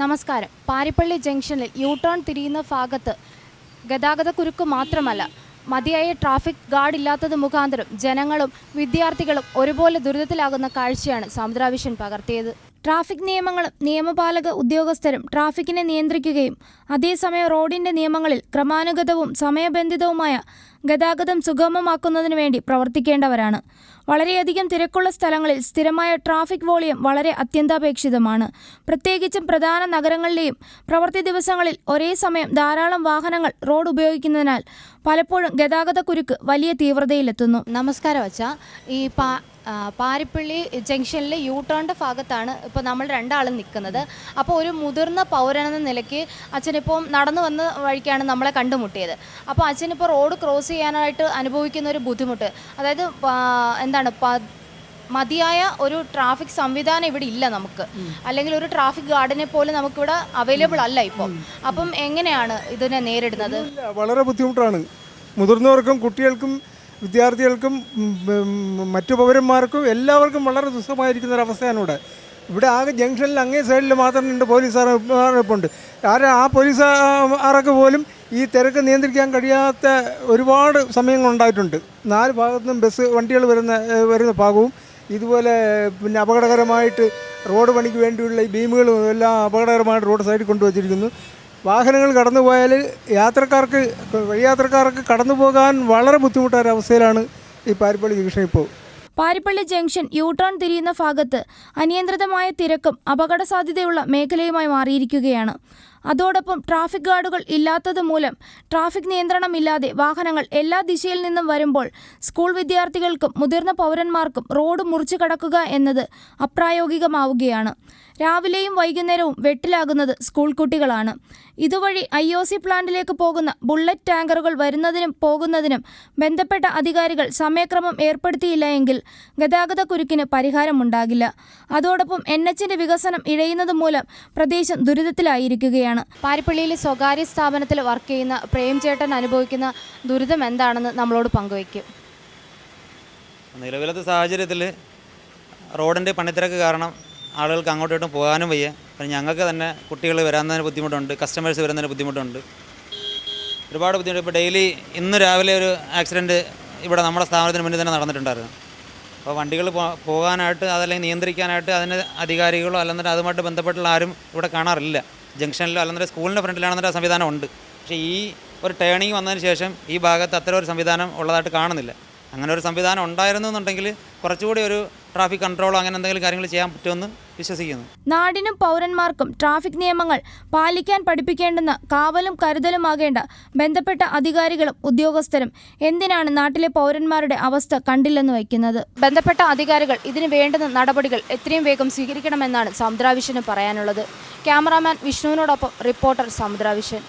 നമസ്കാരം. പാരിപ്പള്ളി ജംഗ്ഷനിൽ U turn തിരിയുന്ന ഭാഗത്ത് ഗതാഗതക്കുരുക്ക് മാത്രമല്ല മതിയായ ട്രാഫിക് ഗാർഡ് ഇല്ലാത്തത് മുഖാന്തരം ജനങ്ങളും വിദ്യാർത്ഥികളും ഒരുപോലെ ദുരിതത്തിലാകുന്ന കാഴ്ചയാണ് സമുദ്രാവിഷൻ പകർത്തിയത്. ട്രാഫിക് നിയമങ്ങളും നിയമപാലക ഉദ്യോഗസ്ഥരും ട്രാഫിക്കിനെ നിയന്ത്രിക്കുകയും അതേസമയം റോഡിന്റെ നിയമങ്ങളിൽ ക്രമാനുഗതവും സമയബന്ധിതവുമായ ഗതാഗതം സുഗമമാക്കുന്നതിനു വേണ്ടി പ്രവർത്തിക്കേണ്ടവരാണ്. വളരെയധികം തിരക്കുള്ള സ്ഥലങ്ങളിൽ സ്ഥിരമായ ട്രാഫിക് വോളിയം വളരെ അത്യന്താപേക്ഷിതമാണ്. പ്രത്യേകിച്ചും പ്രധാന നഗരങ്ങളിലെയും പ്രവൃത്തി ദിവസങ്ങളിൽ ഒരേ സമയം ധാരാളം വാഹനങ്ങൾ റോഡ് ഉപയോഗിക്കുന്നതിനാൽ പലപ്പോഴും ഗതാഗത കുരുക്ക് വലിയ തീവ്രതയിലെത്തുന്നു. നമസ്കാരം അച്ഛ. ഈ പാരിപ്പള്ളി ജംഗ്ഷനിലെ യു ടേണിന്റെ ഭാഗത്താണ് ഇപ്പോൾ നമ്മൾ രണ്ടാളും നിൽക്കുന്നത്. അപ്പോൾ ഒരു മുതിർന്ന പൗരൻ എന്ന നിലയ്ക്ക് അച്ഛനിപ്പം നടന്നു വന്ന വഴിക്കാണ് നമ്മളെ കണ്ടുമുട്ടിയത്. അപ്പോൾ അച്ഛനിപ്പോൾ റോഡ് ക്രോസ് ചെയ്യാനായിട്ട് അനുഭവിക്കുന്ന ഒരു ബുദ്ധിമുട്ട്. അതായത് എന്താണ് മതിയായ ഒരു ട്രാഫിക് സംവിധാനം ഇവിടെ ഇല്ല നമുക്ക്. അല്ലെങ്കിൽ ഒരു ട്രാഫിക് ഗാർഡിനെ പോലും നമുക്കിവിടെ അവൈലബിൾ അല്ല ഇപ്പോൾ അപ്പം എങ്ങനെയാണ് ഇതിനെ നേരിടുന്നത്? വളരെ ബുദ്ധിമുട്ടാണ്. മുതിർന്നവർക്കും കുട്ടികൾക്കും വിദ്യാർത്ഥികൾക്കും മറ്റു പൗരന്മാർക്കും എല്ലാവർക്കും വളരെ ദുസ്സഹമായിരിക്കുന്ന ഒരു അവസ്ഥയാണ് ഇവിടെ ഇവിടെ ആകെ ജംഗ്ഷനിൽ അങ്ങേ സൈഡിൽ മാത്രം ഉണ്ട് പോലീസുകാരൊപ്പുണ്ട് ആരാ ആ പോലീസ് പോലീസുകാർക്ക് പോലും ഈ തിരക്ക് നിയന്ത്രിക്കാൻ കഴിയാത്ത ഒരുപാട് സമയങ്ങൾ ഉണ്ടായിട്ടുണ്ട് നാല് ഭാഗത്തും ബസ് വണ്ടികൾ വരുന്ന വരുന്ന ഭാഗവും ഇതുപോലെ പിന്നെ അപകടകരമായിട്ട് റോഡ് പണിക്ക് വേണ്ടിയുള്ള ഈ ബീമുകളും എല്ലാം അപകടകരമായിട്ട് റോഡ് സൈഡിൽ കൊണ്ടുവച്ചിരിക്കുന്നു. വാഹനങ്ങൾ കടന്നു പോയാൽ യാത്രക്കാർക്ക് വഴിയാത്രക്കാർക്ക് കടന്നു പോകാൻ വളരെ ബുദ്ധിമുട്ടായ ഒരവസ്ഥയിലാണ് ഈ പാരിപ്പള്ളി ജംഗ്ഷൻ ഇപ്പോൾ. പാരിപ്പള്ളി ജംഗ്ഷൻ യു ടേൺ തിരിയുന്ന ഭാഗത്ത് അനിയന്ത്രിതമായ തിരക്കും അപകട സാധ്യതയുള്ള മേഖലയുമായി മാറിയിരിക്കുകയാണ്. അതോടൊപ്പം ട്രാഫിക് ഗാർഡുകൾ ഇല്ലാത്തത് മൂലം ട്രാഫിക് നിയന്ത്രണമില്ലാതെ വാഹനങ്ങൾ എല്ലാ ദിശയിൽ നിന്നും വരുമ്പോൾ സ്കൂൾ വിദ്യാർത്ഥികൾക്കും മുതിർന്ന പൗരന്മാർക്കും റോഡ് മുറിച്ചു കടക്കുക എന്നത് അപ്രായോഗികമാവുകയാണ്. രാവിലെയും വൈകുന്നേരവും വെട്ടിലാകുന്നത് സ്കൂൾ കുട്ടികളാണ്. ഇതുവഴി ഐ ഒ സി പ്ലാന്റിലേക്ക് പോകുന്ന ബുള്ളറ്റ് ടാങ്കറുകൾ വരുന്നതിനും പോകുന്നതിനും ബന്ധപ്പെട്ട അധികാരികൾ സമയക്രമം ഏർപ്പെടുത്തിയില്ല എങ്കിൽ ഗതാഗത കുരുക്കിന് പരിഹാരമുണ്ടാകില്ല. അതോടൊപ്പം എൻ എച്ചിന്റെ വികസനം ഇഴയുന്നത് മൂലം പ്രദേശം ദുരിതത്തിലായിരിക്കുകയാണ്. പാരിപ്പള്ളിയിലെ സ്വകാര്യ സ്ഥാപനത്തിൽ വർക്ക് ചെയ്യുന്ന പ്രേംചേട്ടൻ അനുഭവിക്കുന്ന ദുരിതം എന്താണെന്ന് നമ്മളോട് പങ്കുവയ്ക്കും. നിലവിലത്തെ സാഹചര്യത്തിൽ റോഡിന്റെ പണിത്തിരക്ക് കാരണം ആളുകൾക്ക് അങ്ങോട്ടും ഇങ്ങോട്ടും പോകാനും വയ്യ. പിന്നെ ഞങ്ങൾക്ക് തന്നെ കുട്ടികൾ വരാന്നതിന് ബുദ്ധിമുട്ടുണ്ട് കസ്റ്റമേഴ്സ് വരുന്നതിന് ബുദ്ധിമുട്ടുണ്ട്. ഒരുപാട് ബുദ്ധിമുട്ട്. ഇപ്പോൾ ഡെയിലി ഇന്ന് രാവിലെ ഒരു ആക്സിഡന്റ് ഇവിടെ നമ്മുടെ സ്ഥാപനത്തിന് മുന്നിൽ തന്നെ നടന്നിട്ടുണ്ടായിരുന്നു. അപ്പോൾ വണ്ടികൾ പോകാനായിട്ട് അതല്ലെങ്കിൽ നിയന്ത്രിക്കാനായിട്ട് അതിന് അധികാരികളോ അല്ലെന്നിട്ട് അതുമായിട്ട് ബന്ധപ്പെട്ടുള്ള ആരും ഇവിടെ കാണാറില്ല. ജംഗ്ഷനിലോ അല്ലെങ്കിൽ സ്കൂളിന്റെ ഫ്രണ്ടിലാണെന്നൊരു സംവിധാനം ഉണ്ട്. പക്ഷേ ഈ ഒരു ടേണിങ് വന്നതിന് ശേഷം ഈ ഭാഗത്ത് അത്തരം ഒരു സംവിധാനം ഉള്ളതായിട്ട് കാണുന്നില്ല. അങ്ങനെ ഒരു സംവിധാനം ഉണ്ടായിരുന്നു എന്നുണ്ടെങ്കിൽ കുറച്ചുകൂടി ഒരു ട്രാഫിക് കൺട്രോളോ അങ്ങനെ എന്തെങ്കിലും കാര്യങ്ങൾ ചെയ്യാൻ പറ്റുമെന്ന് വിശ്വസിക്കുന്നു. നാടിനും പൗരന്മാർക്കും ട്രാഫിക് നിയമങ്ങൾ പാലിക്കാൻ പഠിപ്പിക്കേണ്ടെന്ന് കാവലും കരുതലുമാകേണ്ട ബന്ധപ്പെട്ട അധികാരികളും ഉദ്യോഗസ്ഥരും എന്തിനാണ് നാട്ടിലെ പൗരന്മാരുടെ അവസ്ഥ കണ്ടില്ലെന്ന് വയ്ക്കുന്നത്? ബന്ധപ്പെട്ട അധികാരികൾ ഇതിന് വേണ്ടുന്ന നടപടികൾ എത്രയും വേഗം സ്വീകരിക്കണമെന്നാണ് സമുദ്രാവിഷന് പറയാനുള്ളത്. Cameraman വിഷ്ണുവിനോടൊപ്പം reporter സമുദ്രാവിഷൻ